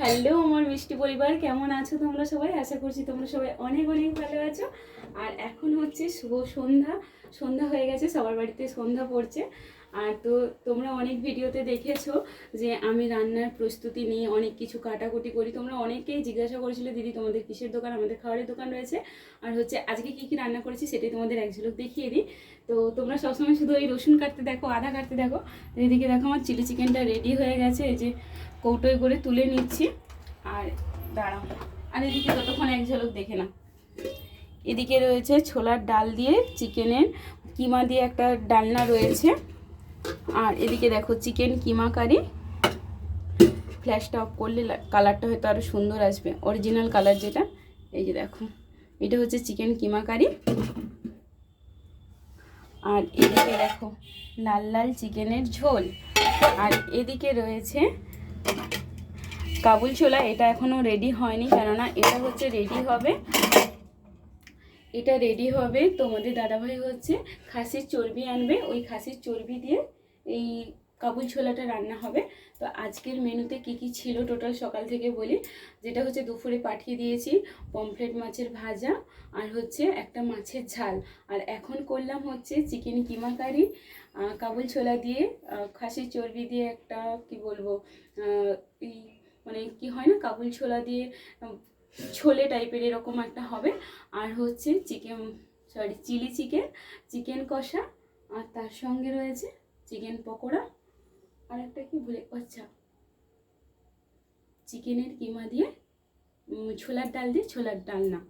Hello আমার মিষ্টি পরিবার, কেমন আছো তোমরা সবাই? আশা করছি তোমরা সবাই অনেক অনেক ভালো আছো। আর এখন হচ্ছে শুভ সন্ধ্যা। সন্ধ্যা হয়ে গেছে, সবার বাড়িতে সন্ধ্যা পড়ছে। আর তো তোমরা অনেক ভিডিওতে দেখেছ যে আমি রান্নার প্রস্তুতি নিয়ে অনেক কিছু কাটাকুটি করি। তোমরা অনেকেই জিজ্ঞাসা করেছিলে, দিদি, তোমাদের কিসের দোকান? আমাদের খাবারের দোকান রয়েছে। আর হচ্ছে, আজকে কি কি রান্না করেছি সেটাই তোমাদের এক ঝলক দেখিয়ে দিই। তো তোমরা সবসময় শুধু এই রসুন কাটতে দেখো, আদা কাটতে দেখো। এদিকে দেখো আমার চিলি চিকেনটা রেডি হয়ে গেছে। এই যে কৌটোয় করে তুলে নিচ্ছি। আর দাঁড়াও। আর এদিকে ততক্ষণ এক ঝলক দেখে না এদিকে রয়েছে ছোলার ডাল দিয়ে চিকেনের কিমা দিয়ে একটা ডালনা রয়েছে। আর এদিকে দেখো চিকেন কিমা কারি। ফ্ল্যাশটা অফ করলে কালারটা হয়তো আরও সুন্দর আসবে। অরিজিনাল কালার যেটা। এই যে দেখো। এটা হচ্ছে চিকেন কিমা কারি। আর এদিকে দেখো লাল লাল চিকেনের ঝোল। আর এদিকে রয়েছে কাবুল ছোলা, এটা এখনও রেডি হয়নি, কেননা এটা হচ্ছে রেডি হবে। এটা রেডি হবে, তোমাদের দাদাভাই হচ্ছে খাসির চর্বি আনবে। ওই খাসির চর্বি দিয়ে এই কাবুল ছোলাটা রান্না হবে। তো আজকের মেনুতে কি কি ছিল টোটাল সকাল থেকে বলি। যেটা হচ্ছে দুপুরে পাঠিয়ে দিয়েছি পমফ্রেট মাছের ভাজা আর হচ্ছে একটা মাছের ঝাল। আর এখন করলাম হচ্ছে চিকেন কিমা কারি। কাবুল ছোলা দিয়ে খাসির চর্বি দিয়ে একটা কি বলব মানে কি হয় না, কাবুল ছোলা দিয়ে ছোলে টাইপের এরকম একটা হবে। আর হচ্ছে chicken sorry chilli chicken chicken কষা। আর তার সঙ্গে রয়েছে চিকেন পকোড়া। আর একটা কি ভুলে আচ্ছা। চিকেনের কিমা দিয়ে ছোলার ডাল দিয়ে, ছোলার ডাল না।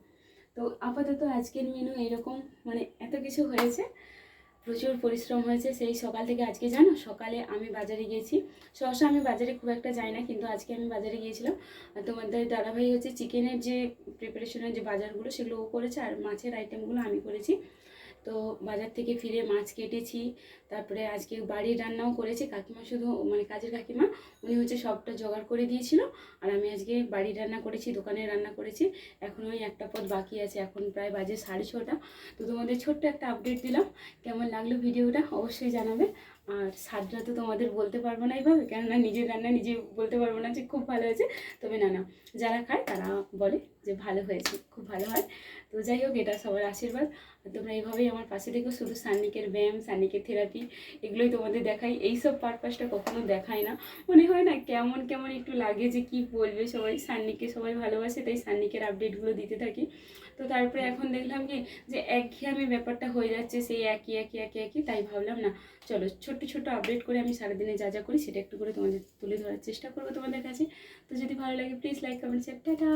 তো আপাতত আজকের মেনু এরকম মানে এত কিছু হয়েছে, প্রচুর পরিশ্রম হয়েছে সেই সকাল থেকে আজকে, জানো? সকালে আমি বাজারে গিয়েছি। সহসা আমি বাজারে খুব একটা যাই না, কিন্তু আজকে আমি বাজারে গিয়েছিলাম। আর তোমাদের দাদাভাই হচ্ছে চিকেনের যে প্রিপারেশনের যে বাজারগুলো, সেগুলো ও করেছে, আর মাছের আইটেমগুলো আমি করেছি। তো বাজার থেকে ফিরে মাছ কেটেছি। তারপরে আজকে বাড়ির রান্নাও করেছি। কাকিমা শুধু মানে কাজের কাকিমা, উনি হচ্ছে সবটা জোগাড় করে দিয়েছিল। আর আমি আজকে বাড়ির রান্না করেছি, দোকানে রান্না করেছি। এখন ওই একটা পথ বাকি আছে। এখন প্রায় বাজে সাড়ে ছটা। তো তোমাদের ছোট্ট একটা আপডেট দিলাম। কেমন লাগল ভিডিওটা অবশ্যই জানাবে। আর স্বাদটা তো তোমাদের বলতে পারব না এইভাবে, কেননা নিজের রান্না নিজে বলতে পারব না যে খুব ভালো হয়েছে। তবে না না, যারা খায় তারা বলে যে ভালো হয়েছে, খুব ভালো হয়। তো যাই হোক, এটা সবার আশীর্বাদ। তোমরা এইভাবেই আমার পাশে দেখো শুধু সান্নিকের ব্যায়াম সান্নিকের থেরাপি, এগুলোই তোমাদের দেখাই। এইসব পারপাসটা কখনো দেখায় না। মনে হয় না কেমন কেমন একটু লাগে যে কি বলবে সবাই সান্নিকে সবাই ভালোবাসে, তাই সান্নিকের আপডেটগুলো দিতে থাকি। তো তারপরে এখন দেখলাম কি, যে একঘেয়েমি ব্যাপারটা হয়ে যাচ্ছে, সেই একই একই একই একই, তাই ভাবলাম না, চলো ছোট্ট ছোট্ট আপডেট করে আমি সারাদিনে যা যা করি সেটা একটু করে তোমাদের তুলে ধরার চেষ্টা করব তোমাদের কাছে। তো যদি ভালো লাগে please like comment share tata!